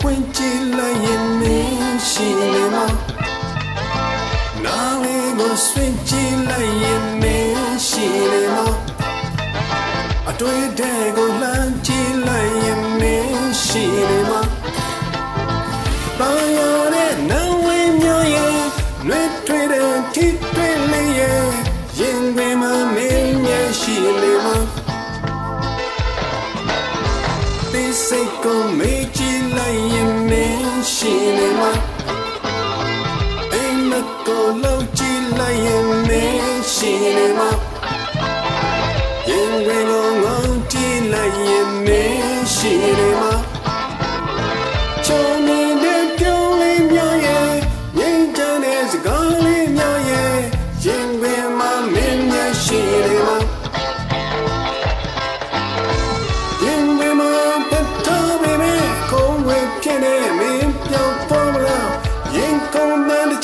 ပွင့်ကြည့်လိုက်ရင်မင်းရှိနေမှာနားလေးကိုဆွင့်ကြည့်လိုက်ရင်မင်းရှိနေမှာအတွေ့အတဲ့ကိုလှမ်းကြ စိတ်ကိုမေ့ကြည့်လိုက်ရင်မင်းရှိနေမှာအိမ်မက်ကိုလောက်ကြည့်လိုက်ရင်မင်းရှိနေမှာရင်ဝင်ကိုငုံကြည့်လိုက်ရင်မင်းရှိနေမှာချုံနေ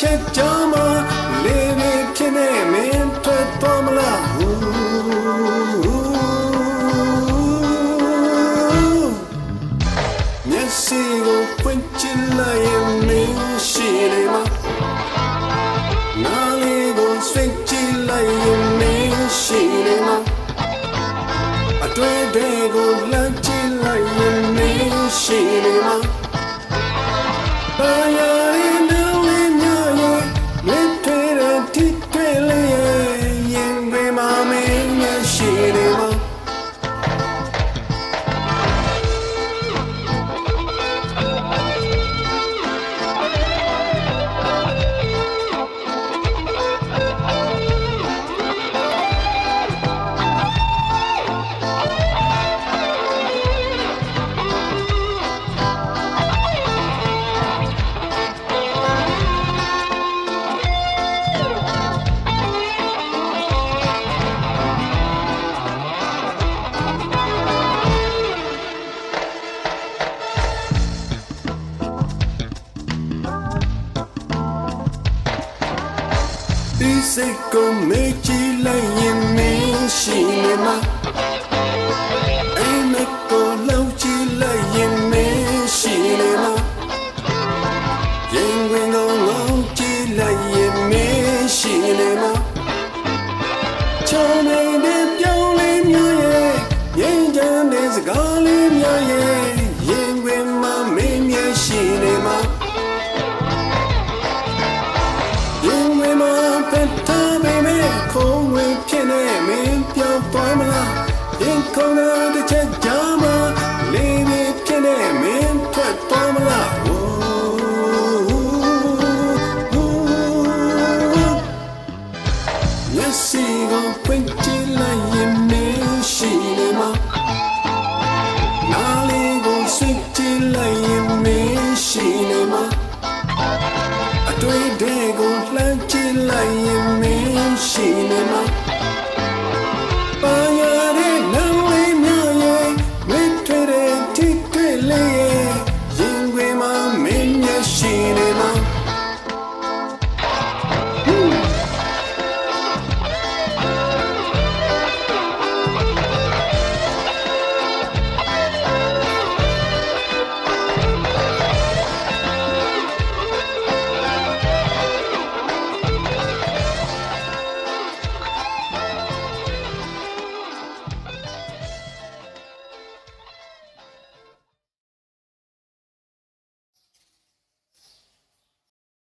ချက်ကြမှာလေးနေဖြစ်နေမင်းထွက်ပေါ်မလားဟူမျက်စိကိုပွင့်ချလိုက်ရင်မင်းရှိနေမှာနားလေးကိုစိတ်ကြည့်လိုက်ရင်မင်းရှိနေမှာအတွေ့အတဲ့ကိုလမ်းကြည့်လိုက်ရင်မင်းရှိနေမှာဘာ စိတ်ကိုမေ့ကြည့်လိုက်ရင်မင်း ပြောင်းသွားမလားအင်ကောင်းတဲ့ချက်ကြမှာလေးနေပြနေမင်းထွက်သွားမလားမျက်စိကိုပွင့်ကြည့်လိုက်ရင်မင်းရှိနေမှာနားလေးကိုဆွင့်ကြည့်လိုက်